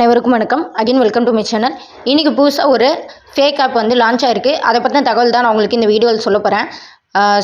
அனைவருக்கும் வணக்கம். Again welcome to my channel இன்றைக்கி புதுசாக ஒரு ஃபேக் ஆப் வந்து லான்ச் ஆயிருக்கு. அதை பற்றின தகவல் தான் நான் உங்களுக்கு இந்த வீடியோவில் சொல்ல போகிறேன்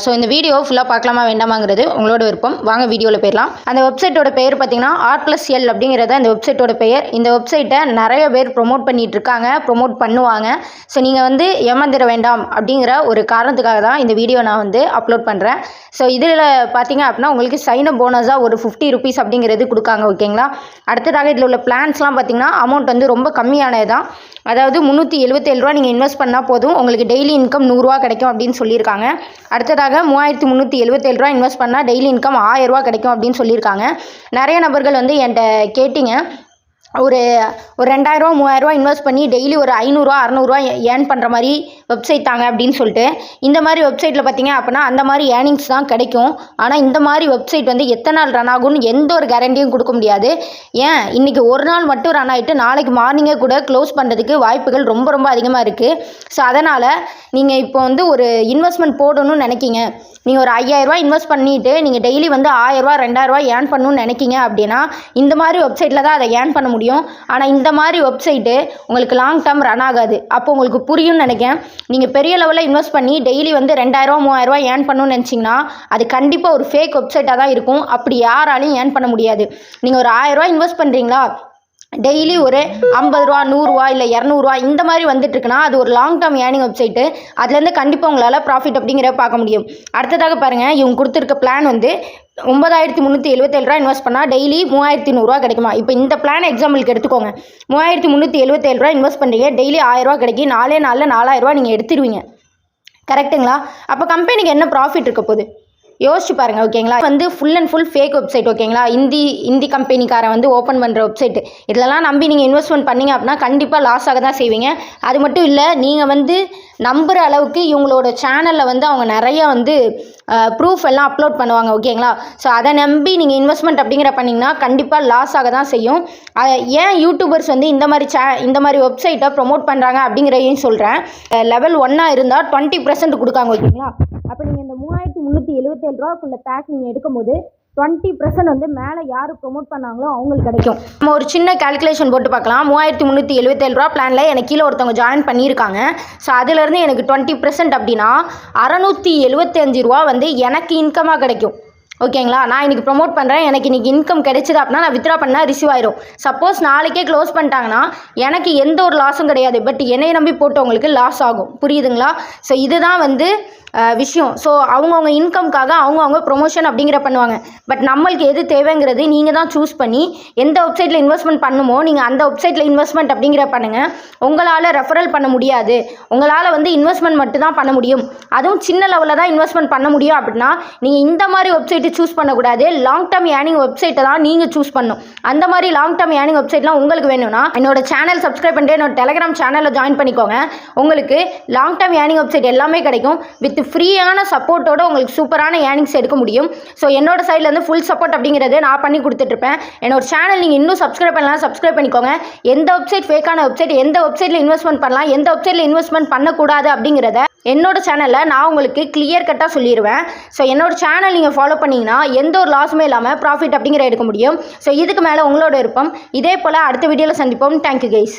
ஸோ இந்த வீடியோ ஃபுல்லாக பார்க்கலாமா வேண்டாமாங்கிறது உங்களோட விருப்பம். வாங்க வீடியோவில் போயிடலாம். அந்த வெப்சைட்டோட பெயர் பார்த்தீங்கன்னா ஆர் ப்ளஸ் எல் அப்படிங்கிறத இந்த வெப்சைட்டோட பெயர். இந்த வெப்சைட்டை நிறைய பேர் ப்ரொமோட் பண்ணிட்டு இருக்காங்க ப்ரொமோட் பண்ணுவாங்க. ஸோ நீங்கள் வந்து ஏமாந்துட வேண்டாம் அப்படிங்கிற ஒரு காரணத்துக்காக தான் இந்த வீடியோ நான் வந்து அப்லோட் பண்ணுறேன் ஸோ இதில் பார்த்தீங்க அப்படின்னா உங்களுக்கு சைன் போனஸாக ஒரு ஃபிஃப்டி ருபீஸ் அப்படிங்கிறது கொடுக்காங்க ஓகேங்களா அடுத்ததாக இதில் உள்ள பிளான்ஸ்லாம் பார்த்தீங்கன்னா அமௌண்ட் வந்து ரொம்ப கம்மியானது தான். அதாவது முந்நூற்றி எழுபத்தேழு ரூபா நீங்கள் இன்வெஸ்ட் பண்ணால் போதும். உங்களுக்கு டெய்லி இன்கம் நூறுரூவா கிடைக்கும் அப்படின்னு சொல்லியிருக்காங்க. அடுத்ததாக மூவாயிரத்தி முந்நூற்றி எழுபத்தேழு ரூபா இன்வெஸ்ட் பண்ணால் டெய்லி இன்கம் ஆயிரரூவா கிடைக்கும் அப்படின்னு சொல்லியிருக்காங்க. நிறைய நபர்கள் வந்து என்கிட்ட கேட்டிங்க. ஒரு ஒரு ரெண்டாயிரரூவா மூவாயிரரூவா இன்வெஸ்ட் பண்ணி டெய்லி ஒரு ஐநூறுரூவா அறநூறுவா ஏர்ன் பண்ணுற மாதிரி வெப்சைட் தாங்க அப்படின்னு சொல்லிட்டு இந்த மாதிரி வெப்சைட்டில் பார்த்தீங்க அப்படின்னா அந்த மாதிரி ஏர்னிங்ஸ் தான் கிடைக்கும். ஆனால் இந்த மாதிரி வெப்சைட் வந்து எத்தனை நாள் ரன் ஆகும்னு எந்த ஒரு கேரண்டியும் கொடுக்க முடியாது. ஏன்? இன்றைக்கி ஒரு நாள் மட்டும் ரன் ஆகிட்டு நாளைக்கு மார்னிங்கே கூட க்ளோஸ் பண்ணுறதுக்கு வாய்ப்புகள் ரொம்ப ரொம்ப அதிகமாக இருக்குது ஸோ அதனால் நீங்கள் இப்போ வந்து ஒரு இன்வெஸ்ட்மெண்ட் போடணும்னு நினைக்கிங்க. நீங்கள் ஒரு ஐயாயிரரூவா இன்வெஸ்ட் பண்ணிவிட்டு நீங்கள் டெய்லி வந்து ஆயிரரூவா ரெண்டாயிரரூவா ஏர்ன் பண்ணணும்னு நினைக்கிங்க அப்படின்னா இந்த மாதிரி வெப்சைட்டில் தான் அதை ஏர்ன் பண்ண முடியும். முடியும். ஆனால் இந்த மாதிரி வெப்சைட்டு உங்களுக்கு லாங் டேர்ம் ரன் ஆகாது. அப்போ உங்களுக்கு புரியும்னு நினைக்கிறேன். நீங்கள் பெரிய லெவலில் இன்வெஸ்ட் பண்ணி டெய்லி வந்து ரெண்டாயிரரூவா மூவாயிரரூவா ஏர்ன் பண்ணணும்னு நினச்சிங்கன்னா அது கண்டிப்பாக ஒரு ஃபேக் வெப்சைட்டாக தான் இருக்கும். அப்படி யாராலையும் ஏர்ன் பண்ண முடியாது. நீங்கள் ஒரு ஆயிரரூவா இன்வெஸ்ட் பண்ணுறீங்களா டெய்லி ஒரு ஐம்பது ரூபா நூறுரூவா இல்லை இரநூறுவா இந்த மாதிரி வந்துட்டுருக்குன்னா அது ஒரு லாங் டேர்ம் ஏர்னிங் வெப்சைட்டு அதுலேருந்து கண்டிப்பாக உங்களால் ப்ராஃபிட் அப்படிங்கிறத பார்க்க முடியும். அடுத்ததாக பாருங்கள் இவங்க கொடுத்துருக்க பிளான் வந்து ஒன்பதாயிரத்தி முந்நூற்றி எழுபத்தேழு ரூபா இன்வெஸ்ட் பண்ணால் டெய்லி மூவாயிரத்தி நூறுரூவா கிடைக்குமா? இப்போ இந்த பிளான் எக்ஸாம்பிளுக்கு எடுத்துக்கோங்க. மூவாயிரத்தி முந்நூற்றி எழுபத்தேழு ரூபா இன்வெஸ்ட் பண்ணுறீங்க டெய்லி ஆயிரரூவா கிடைக்கும் நாலே நாளில் நாலாயிரரூவா நீங்கள் எடுத்துருவீங்க. கரெக்ட்டுங்களா அப்போ கம்பெனிக்கு என்ன ப்ராஃபிட் இருக்க போகுது? யோசிச்சு பாருங்கள் ஓகேங்களா? வந்து full and full fake website ஓகேங்களா? இந்தி இந்தி கம்பெனிக்காரன் வந்து ஓப்பன் பண்ணுற வெப்சைட் இதெல்லாம் நம்பி நீங்கள் இன்வெஸ்ட்மெண்ட் பண்ணீங்க அப்படின்னா கண்டிப்பாக லாஸ் ஆக தான் செய்வீங்க. அது மட்டும் இல்லை நீங்கள் வந்து நம்புகிற அளவுக்கு இவங்களோட சேனலில் வந்து அவங்க நிறைய வந்து ப்ரூஃப் எல்லாம் அப்லோட் பண்ணுவாங்க ஓகேங்களா? ஸோ அதை நம்பி நீங்கள் இன்வெஸ்ட்மெண்ட் அப்படிங்கிற பண்ணிங்கன்னா கண்டிப்பாக லாஸ் ஆக தான் செய்யும். ஏன் யூடியூபர்ஸ் வந்து இந்த மாதிரி சே இந்த மாதிரி வெப்சைட்டை ப்ரொமோட் பண்ணுறாங்க அப்படிங்கிறதையும் சொல்கிறேன் லெவல் ஒன்னாக இருந்தால் டுவெண்ட்டி பர்சன்ட் கொடுக்காங்க ஓகேங்களா? அப்படி எழுபத்தேழு ரூபாக்குள்ள பேக் நீங்கள் எடுக்கும்போது டுவெண்ட்டி பர்சன்ட் வந்து மேலே யார் ப்ரொமோட் பண்ணாங்களோ அவங்களுக்கு கிடைக்கும். நம்ம ஒரு சின்ன கால்குலேஷன் போட்டு பார்க்கலாம். மூவாயிரத்தி முந்நூற்றி எழுபத்தேழு ரூபா பிளானில் எனக்கு கீழே ஒருத்தவங்க ஜாயின் பண்ணியிருக்காங்க. ஸோ அதுலேருந்து எனக்கு டுவெண்ட்டி பர்சன்ட் அப்படின்னா அறநூற்றி எழுபத்தஞ்சு ரூபா வந்து எனக்கு இன்கமாக கிடைக்கும். ஓகேங்களா நான் இன்றைக்கி ப்ரொமோட் பண்ணுறேன் எனக்கு இன்றைக்கி இன்கம் கிடைச்சிது அப்படின்னா நான் வித்ரா பண்ணால் ரிசீவ் ஆயிரும். சப்போஸ் நாளைக்கே க்ளோஸ் பண்ணிட்டாங்கன்னா எனக்கு எந்த ஒரு லாஸும் கிடையாது. பட் என்னை நம்பி போட்டவங்களுக்கு லாஸ் ஆகும். புரியுதுங்களா? ஸோ இதுதான் வந்து விஷயம். ஸோ அவங்கவுங்க இன்கம்காக அவங்கவுங்க ப்ரொமோஷன் அப்படிங்கிற பண்ணுவாங்க. பட் நம்மளுக்கு எது தேவைங்கிறது நீங்கள் தான் சூஸ் பண்ணி எந்த வெப்சைட்டில் இன்வெஸ்ட்மெண்ட் பண்ணுமோ நீங்கள் அந்த வெப்சைட்டில் இன்வெஸ்ட்மெண்ட் அப்படிங்கிற பண்ணுங்கள் உங்களால் ரெஃபரல் பண்ண முடியாது. உங்களால் வந்து இன்வெஸ்ட்மெண்ட் மட்டும் தான் பண்ண முடியும். அதுவும் சின்ன லெவலில் தான் இன்வெஸ்ட்மெண்ட் பண்ண முடியும் அப்படின்னா நீங்கள் இந்த மாதிரி வெப்சைட்டு சூஸ் பண்ணக்கூடாது. லாங் டேர்ம் ஏர்னிங் வெப்சைட்டை தான் நீங்கள் சூஸ் பண்ணணும். அந்த மாதிரி லாங் டேர்ம் ஏர்னிங் வெப்சைட்லாம் உங்களுக்கு வேணும்னா என்னோட சேனல் சப்ஸ்கிரைப் பண்ணிட்டு என்னோட டெலகிராம் சேனலில் ஜாயின் பண்ணிக்கோங்க. உங்களுக்கு லாங் டேர்ம் ஏர்னிங் வெப்சைட் எல்லாமே கிடைக்கும். வித் ஃப்ரீயான சப்போர்ட்டோட உங்களுக்கு சூப்பரான ஏர்னிங்ஸ் எடுக்க முடியும். ஸோ என்னோட சைட்லேருந்து ஃபுல் சப்போர்ட் அப்படிங்கிறது நான் பண்ணி கொடுத்துட்ருப்பேன். என்னோட சேனல் நீங்கள் இன்னும் சப்ஸ்கிரைப் பண்ணலாம் சப்ஸ்கிரைப் பண்ணிக்கோங்க. எந்த வெப்சைட் ஃபேக்கான வெப்சைட் எந்த வெப்சைட்டில் இன்வெஸ்ட்மெண்ட் பண்ணலாம் எந்த வெப்சைட்டில் இன்வெஸ்ட்மெண்ட் பண்ணக்கூடாது அப்படிங்கிறத என்னோட சேனலில் நான் உங்களுக்கு கிளியர் கட்டாக சொல்லிடுவேன் ஸோ என்னோட சேனல் நீங்கள் ஃபாலோ பண்ணிங்கன்னா எந்த ஒரு லாஸுமே இல்லாமல் ப்ராஃபிட் அப்படிங்கிற எடுக்க முடியும். ஸோ இதுக்கு மேலே உங்களோட விருப்பம். இதே போல் அடுத்த வீடியோவில் சந்திப்போம். Thank you guys